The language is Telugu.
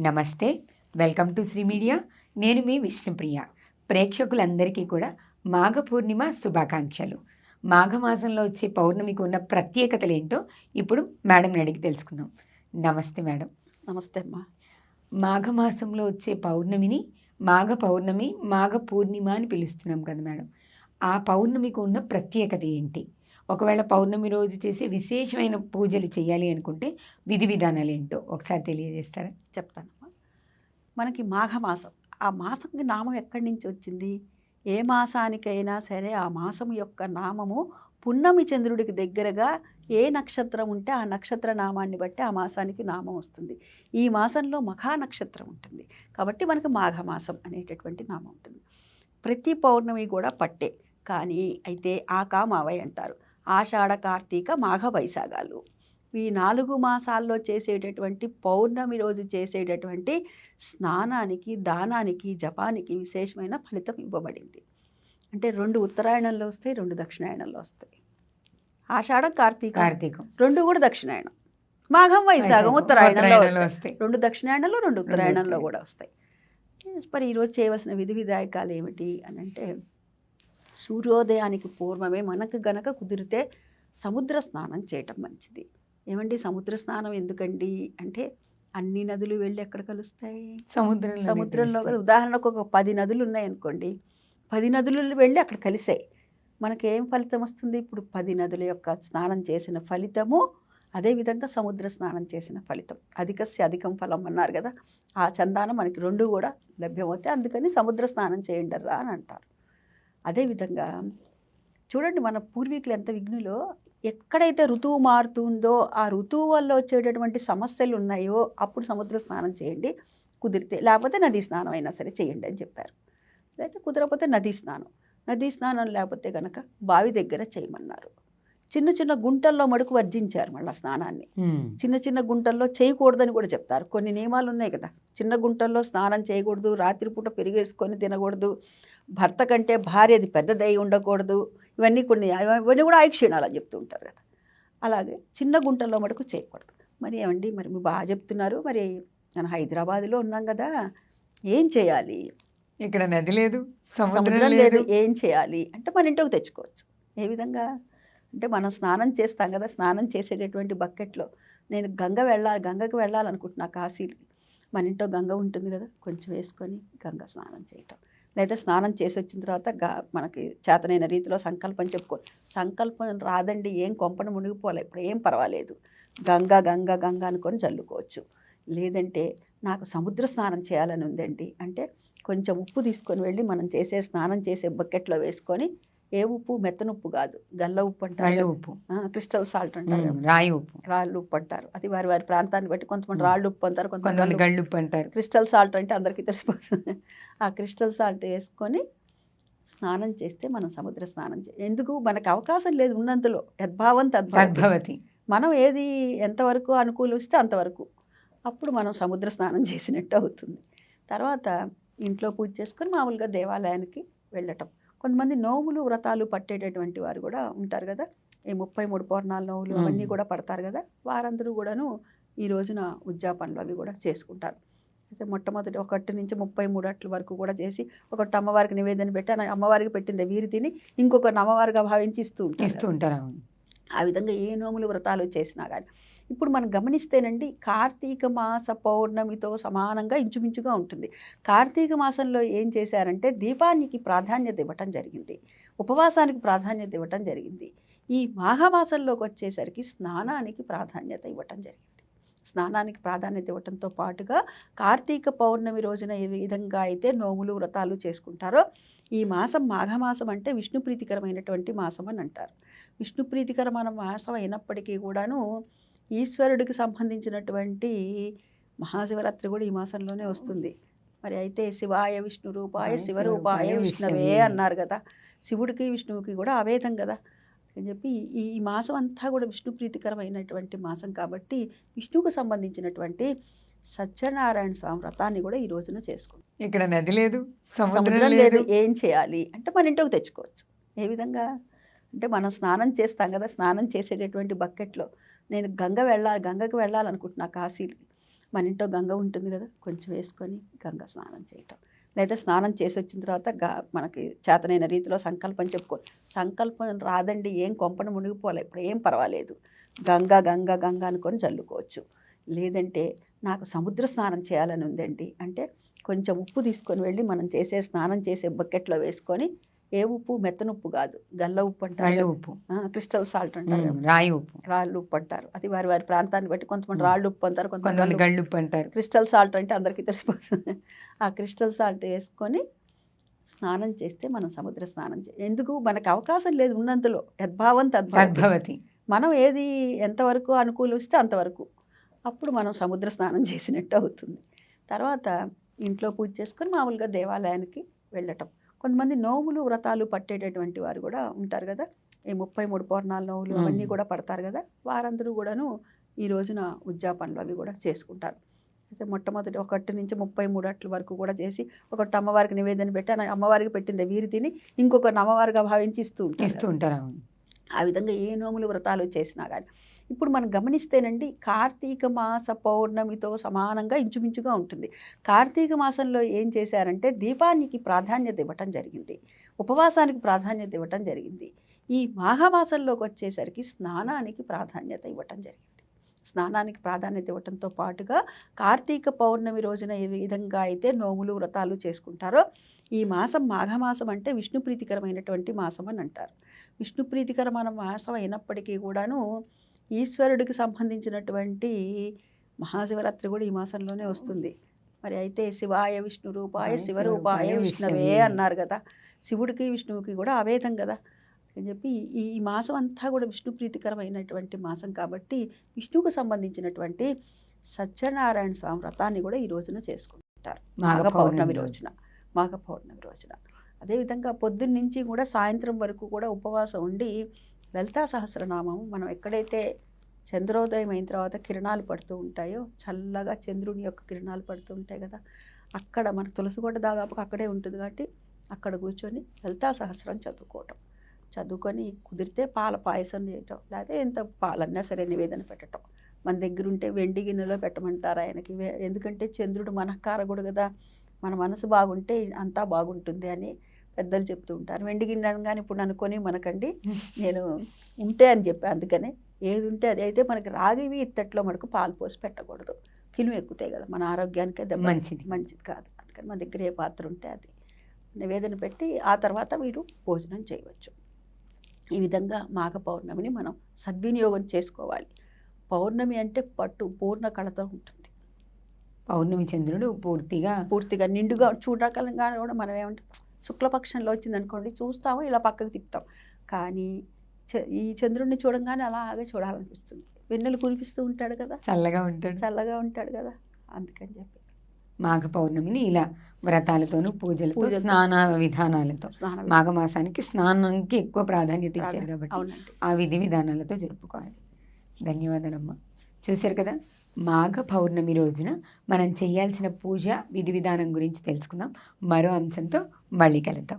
నమస్తే వెల్కమ్ టు శ్రీ మీడియా. నేను మీ విష్ణుప్రియ. ప్రేక్షకులందరికీ కూడా మాఘ పూర్ణిమ శుభాకాంక్షలు. మాఘమాసంలో వచ్చే పౌర్ణమికి ఉన్న ప్రత్యేకతలు ఏంటో ఇప్పుడు మేడంని అడిగి తెలుసుకుందాం. నమస్తే మేడం. నమస్తే అమ్మా. మాఘమాసంలో వచ్చే పౌర్ణమిని మాఘ పౌర్ణమి మాఘ పూర్ణిమ అని పిలుస్తున్నాం కదా మేడం. ఆ పౌర్ణమికి ఉన్న ప్రత్యేకత ఏంటి? ఒకవేళ పౌర్ణమి రోజు చేసే విశేషమైన పూజలు చేయాలి అనుకుంటే విధి విధానాలు ఏంటో ఒకసారి తెలియజేస్తారా? చెప్తానమ్మా. మనకి మాఘమాసం. ఆ మాసంకి నామం ఎక్కడి నుంచి వచ్చింది? ఏ మాసానికైనా సరే ఆ మాసం యొక్క నామము పున్నమి చంద్రుడికి దగ్గరగా ఏ నక్షత్రం ఉంటే ఆ నక్షత్ర నామాన్ని బట్టి ఆ మాసానికి నామం వస్తుంది. ఈ మాసంలో మఖా నక్షత్రం ఉంటుంది. కాబట్టి మనకి మాఘమాసం అనేటటువంటి నామం ఉంటుంది. ప్రతి పౌర్ణమి కూడా పట్టే. కానీ అయితే ఆకా మావై అంటారు. ఆషాఢ కార్తీక మాఘ వైశాఖాలు. ఈ నాలుగు మాసాల్లో చేసేటటువంటి పౌర్ణమి రోజు చేసేటటువంటి స్నానానికి దానానికి జపానికి విశేషమైన ఫలితం ఇవ్వబడింది. అంటే రెండు ఉత్తరాయణంలో వస్తాయి రెండు దక్షిణాయనంలో వస్తాయి. ఆషాఢం కార్తీక కార్తీకం. రెండు కూడా దక్షిణాయనం మాఘం వైశాఖం ఉత్తరాయణంలో వస్తాయి. రెండు దక్షిణాయనంలో రెండు ఉత్తరాయణంలో ఉత్తరాయణం. కూడా వస్తాయి. మరి ఈరోజు చేయవలసిన విధి విధాయకాలు ఏమిటి అని అంటే సూర్యోదయానికి పూర్వమే మనకు గనక కుదిరితే సముద్ర స్నానం చేయటం మంచిది. ఏమండి సముద్ర స్నానం ఎందుకండి? అంటే అన్ని నదులు వెళ్ళి ఎక్కడ కలుస్తాయి? సముద్రంలో సముద్రంలో ఉదాహరణకు ఒక పది నదులు ఉన్నాయనుకోండి పది నదులు వెళ్ళి అక్కడ కలిసాయి. మనకి ఏం ఫలితం వస్తుంది? ఇప్పుడు పది నదుల యొక్క స్నానం చేసిన ఫలితము అదేవిధంగా సముద్ర స్నానం చేసిన ఫలితం. అధికస్య అధికం ఫలం అన్నారు కదా ఆ చందానం మనకి రెండు కూడా లభ్యమవుతాయి. అందుకని సముద్ర స్నానం చేయండి రా అని అంటారు. అదేవిధంగా చూడండి మన పూర్వీకులు ఎంత విఘ్నులో ఎక్కడైతే ఋతువు మారుతుందో ఆ ఋతువు వల్ల వచ్చేటటువంటి సమస్యలు ఉన్నాయో అప్పుడు సముద్ర స్నానం చేయండి. కుదిరితే లేకపోతే నదీ స్నానం అయినా సరే చేయండి అని చెప్పారు. లేకపోతే కుదరకపోతే నదీ స్నానం. నదీ స్నానం లేకపోతే కనుక బావి దగ్గర చేయమన్నారు. చిన్న చిన్న గుంటల్లో మడుకు వర్జించారు మళ్ళీ స్నానాన్ని. చిన్న చిన్న గుంటల్లో చేయకూడదని కూడా చెప్తారు. కొన్ని నియమాలు ఉన్నాయి కదా. చిన్న గుంటల్లో స్నానం చేయకూడదు రాత్రిపూట పెరిగేసుకొని తినకూడదు భర్త కంటే భార్యది పెద్దదై ఉండకూడదు ఇవన్నీ కొన్ని ఇవన్నీ కూడా ఆయుక్షీణాలు అని చెప్తూ ఉంటారు కదా. అలాగే చిన్న గుంటల్లో మటుకు చేయకూడదు. మరి ఏమండి? మరి మీరు బాగా చెప్తున్నారు. మరి మనం హైదరాబాద్లో ఉన్నాం కదా. ఏం చేయాలి? ఇక్కడ నది లేదు సముద్రం లేదు. ఏం చేయాలి? అంటే మన ఇంటికి తెచ్చుకోవచ్చు. ఏ విధంగా? అంటే మనం స్నానం చేస్తాం కదా స్నానం చేసేటటువంటి బకెట్లో. నేను గంగ వెళ్ళాలి గంగకి వెళ్ళాలనుకుంటున్నా కాశీకి. మన ఇంట్లో గంగ ఉంటుంది కదా కొంచెం వేసుకొని గంగ స్నానం చేయటం. లేదా స్నానం చేసి వచ్చిన తర్వాత గా మనకి చేతనైన రీతిలో సంకల్పం చెప్పుకోవాలి. సంకల్పం రాదండి ఏం కొంపను మునిగిపోలే ఇప్పుడు ఏం పర్వాలేదు. గంగ గంగ గంగ అనుకొని చల్లుకోవచ్చు. లేదంటే నాకు సముద్ర స్నానం చేయాలని ఉందండి అంటే కొంచెం ఉప్పు తీసుకొని వెళ్ళి మనం చేసే స్నానం చేసే బకెట్లో వేసుకొని ఏ ఉప్పు మెత్తన ఉప్పు కాదు గల్ల ఉప్పు అంటారు ఉప్పు. క్రిస్టల్ సాల్ట్ అంటారు రాయి ఉప్పు. రాళ్ళు ఉప్పు అంటారు. అది వారి వారి ప్రాంతాన్ని బట్టి కొంతమంది. రాళ్ళు ఉప్పు అంటారు కొంతమంది గళ్ళు ఉప్పు అంటారు. క్రిస్టల్ సాల్ట్ అంటే అందరికీ తెలిసిపోతుంది. ఆ క్రిస్టల్ సాల్ట్ వేసుకొని స్నానం చేస్తే మనం సముద్ర స్నానం చే ఎందుకు? మనకు అవకాశం లేదు ఉన్నంతలో. యద్భావం తద్భావం. తద్భవతి. మనం ఏది ఎంతవరకు అనుకూలిస్తే అంతవరకు. అప్పుడు మనం సముద్ర స్నానం చేసినట్టు అవుతుంది. తర్వాత ఇంట్లో పూజ చేసుకొని మామూలుగా దేవాలయానికి వెళ్ళటం. కొంతమంది నోములు వ్రతాలు పట్టేటటువంటి వారు కూడా ఉంటారు కదా. ఈ ముప్పై మూడు పౌర్ణాల నోవులు. అవన్నీ కూడా పడతారు కదా. వారందరూ కూడాను ఈ రోజున ఉద్యాపనలు అవి కూడా చేసుకుంటారు. అయితే మొట్టమొదటి ఒకటి నుంచి ముప్పై మూడు అట్ల వరకు కూడా చేసి ఒకటి అమ్మవారికి నివేదన పెట్టి అమ్మవారికి పెట్టింది వీరి తిని ఇంకొక అమ్మవారిగా భావించి ఇస్తూ ఉంటారు ఇస్తూ ఉంటారు ఆ విధంగా ఏ నోములు వ్రతాలు చేసినా కానీ ఇప్పుడు మనం గమనిస్తేనండి కార్తీక మాస పౌర్ణమితో సమానంగా ఇంచుమించుగా ఉంటుంది. కార్తీక మాసంలో ఏం చేశారంటే దీపానికి ప్రాధాన్యత ఇవ్వటం జరిగింది. ఉపవాసానికి ప్రాధాన్యత ఇవ్వటం జరిగింది. ఈ మాఘమాసంలోకి వచ్చేసరికి స్నానానికి ప్రాధాన్యత ఇవ్వటం జరిగింది. స్నానానికి ప్రాధాన్యత ఇవ్వటంతో పాటుగా కార్తీక పౌర్ణమి రోజున ఏ విధంగా అయితే నోములు వ్రతాలు చేసుకుంటారో ఈ మాసం మాఘమాసం అంటే విష్ణు ప్రీతికరమైనటువంటి మాసం అని అంటారు. విష్ణు ప్రీతికరమైన మాసం అయినప్పటికీ కూడాను ఈశ్వరుడికి సంబంధించినటువంటి మహాశివరాత్రి కూడా ఈ మాసంలోనే వస్తుంది. మరి అయితే శివాయ విష్ణు రూపాయ శివరూపాయ విష్ణవే. విష్ణవే. అన్నారు కదా. శివుడికి విష్ణువుకి కూడా అవేదం కదా. అని చెప్పి ఈ ఈ మాసం అంతా కూడా విష్ణు ప్రీతికరమైనటువంటి మాసం కాబట్టి విష్ణువుకు సంబంధించినటువంటి సత్యనారాయణ స్వామి వ్రతాన్ని కూడా ఈ రోజున చేసుకుంటాం. ఇక్కడ నది లేదు సముద్రం లేదు. లేదు ఏం చేయాలి? అంటే మన ఇంటికి తెచ్చుకోవచ్చు. ఏ విధంగా? అంటే మనం స్నానం చేస్తాం కదా స్నానం చేసేటటువంటి బకెట్లో. నేను గంగ వెళ్ళాలి గంగకి వెళ్ళాలనుకుంటున్నా కాశీకి. మన ఇంట్లో గంగ ఉంటుంది కదా కొంచెం వేసుకొని గంగ స్నానం చేయటం. లేదా స్నానం చేసి వచ్చిన తర్వాత గా మనకి చేతనైన రీతిలో సంకల్పం చెప్పుకోవాలి. సంకల్పం రాదండి ఏం కొంపను మునిగిపోలే ఇప్పుడు ఏం పర్వాలేదు. గంగా గంగా గంగా అనుకొని చల్లుకోవచ్చు. లేదంటే నాకు సముద్ర స్నానం చేయాలని ఉందండి అంటే కొంచెం ఉప్పు తీసుకొని వెళ్ళి మనం చేసే స్నానం చేసే బకెట్లో వేసుకొని ఏ ఉప్పు మెత్తన ఉప్పు కాదు గల్ల ఉప్పు అంటారు ఉప్పు. క్రిస్టల్ సాల్ట్ అంటారు రాయి ఉప్పు. రాళ్ళు ఉప్పు అంటారు. అది వారి వారి ప్రాంతాన్ని బట్టి కొంతమంది. రాళ్ళు ఉప్పు అంటారు కొంతమంది గళ్ళు ఉప్పు. అంటారు. క్రిస్టల్ సాల్ట్ అంటే అందరికీ తెలిసిపోతుంది. ఆ క్రిస్టల్ సాల్ట్ వేసుకొని స్నానం చేస్తే మనం సముద్ర స్నానం చే ఎందుకు? మనకు అవకాశం లేదు ఉన్నంతలో యద్భావం తద్భావం తద్భవతి మనం ఏది ఎంతవరకు అనుకూలిస్తే అంతవరకు అప్పుడు మనం సముద్ర స్నానం చేసినట్టు అవుతుంది. తర్వాత ఇంట్లో పూజ చేసుకొని మామూలుగా దేవాలయానికి వెళ్ళటం. కొంతమంది నోములు వ్రతాలు పట్టేటటువంటి వారు కూడా ఉంటారు కదా. ఈ ముప్పై మూడు పౌర్ణాల నోవులు మ్మ్. అవన్నీ కూడా పడతారు కదా. వారందరూ కూడాను ఈ రోజున ఉద్యాపనలు అవి కూడా చేసుకుంటారు. అయితే మొట్టమొదటి ఒకటి నుంచి ముప్పై మూడు అట్ల వరకు కూడా చేసి ఒకటి అమ్మవారికి నివేదన పెట్టి అమ్మవారికి పెట్టింది వీరి తిని ఇంకొక అమ్మవారిగా భావించి ఇస్తూ ఉంటారు ఇస్తూ ఉంటారు ఆ విధంగా ఏ నోములు వ్రతాలు చేసినా కానీ ఇప్పుడు మనం గమనిస్తేనండి కార్తీక మాస పౌర్ణమితో సమానంగా ఇంచుమించుగా ఉంటుంది. కార్తీక మాసంలో ఏం చేశారంటే దీపానికి ప్రాధాన్యత ఇవ్వటం జరిగింది. ఉపవాసానికి ప్రాధాన్యత ఇవ్వటం జరిగింది. ఈ మాఘమాసంలోకి వచ్చేసరికి స్నానానికి ప్రాధాన్యత ఇవ్వటం జరిగింది. స్నానానికి ప్రాధాన్యత ఇవ్వటంతో పాటుగా కార్తీక పౌర్ణమి రోజున ఏ విధంగా అయితే నోములు వ్రతాలు చేసుకుంటారో ఈ మాసం మాఘమాసం అంటే విష్ణు ప్రీతికరమైనటువంటి మాసం అని అంటారు. విష్ణు ప్రీతికరమైన మాసం అయినప్పటికీ కూడాను ఈశ్వరుడికి సంబంధించినటువంటి మహాశివరాత్రి కూడా ఈ మాసంలోనే వస్తుంది. మరి అయితే శివాయ విష్ణు రూపాయ శివరూపాయ విష్ణవే. అన్నారు కదా. శివుడికి విష్ణువుకి కూడా అవేదం కదా. అని చెప్పి ఈ ఈ మాసం అంతా కూడా విష్ణు ప్రీతికరమైనటువంటి మాసం కాబట్టి విష్ణువుకు సంబంధించినటువంటి సత్యనారాయణ స్వామి వ్రతాన్ని కూడా ఈ రోజున చేసుకుంటారు. మాఘ పౌర్ణమి రోజున. మాఘ పౌర్ణమి రోజున. అదేవిధంగా పొద్దున్న నుంచి కూడా సాయంత్రం వరకు కూడా ఉపవాసం ఉండి లలితా సహస్రనామం మనం ఎక్కడైతే చంద్రోదయం అయిన తర్వాత కిరణాలు పడుతూ ఉంటాయో చల్లగా చంద్రుని యొక్క కిరణాలు పడుతూ ఉంటాయి కదా అక్కడ మన తులసి దాదాపుగా అక్కడే ఉంటుంది కాబట్టి అక్కడ కూర్చొని లలితా సహస్రం చదువుకోవటం. చదువుకొని కుదిరితే పాల పాయసం చేయటం లేకపోతే ఎంత పాలన్నా సరే నివేదన పెట్టడం మన దగ్గర ఉంటే వెండి గిన్నెలో పెట్టమంటారు ఆయనకి. ఎందుకంటే చంద్రుడు మనఃకారకుడు కదా మన మనసు బాగుంటే అంతా బాగుంటుంది అని పెద్దలు చెప్తూ ఉంటారు. వెండి గిన్నె అనగానే ఇప్పుడు నన్ను కొని మనకండి నేను ఉంటే అని చెప్పి. అందుకనే ఏది ఉంటే అది. అయితే మనకి రాగివి ఇత్తట్లో మనకు పాలు పోసి పెట్టకూడదు. కిలువ ఎక్కుతాయి కదా మన ఆరోగ్యానికే దెబ్బ. మంచిది. మంచిది కాదు. అందుకని మన దగ్గర ఏ పాత్ర ఉంటే అది. నివేదన పెట్టి ఆ తర్వాత వీరు భోజనం చేయవచ్చు. ఈ విధంగా మాఘ పౌర్ణమిని మనం సద్వినియోగం చేసుకోవాలి. పౌర్ణమి అంటే పట్టు పూర్ణ కళతో ఉంటుంది. పౌర్ణమి చంద్రుడు పూర్తిగా పూర్తిగా నిండుగా చూడకలంగా కూడా మనం ఏమంటే శుక్లపక్షంలో వచ్చింది అనుకోండి చూస్తాము ఇలా పక్కకు తిప్పుతాం. కానీ చ- ఈ చంద్రుడిని చూడంగానే అలాగే చూడాలనిపిస్తుంది. వెన్నెలు కురిపిస్తూ ఉంటాడు కదా. చల్లగా ఉంటాడు. చల్లగా ఉంటాడు కదా. అందుకని చెప్పి. మాఘ పౌర్ణమిని ఇలా వ్రతాలతోనూ పూజలతో. స్నాన విధానాలతో. మాఘమాసానికి స్నానానికి ఎక్కువ ప్రాధాన్యత ఇచ్చారు. కాబట్టి ఆ విధి విధానాలతో జరుపుకోవాలి. ధన్యవాదాలమ్మా. చూశారు కదా మాఘ పౌర్ణమి రోజున మనం చేయాల్సిన పూజ విధి విధానం గురించి తెలుసుకుందాం. మరో అంశంతో మళ్ళీ కలుద్దాం.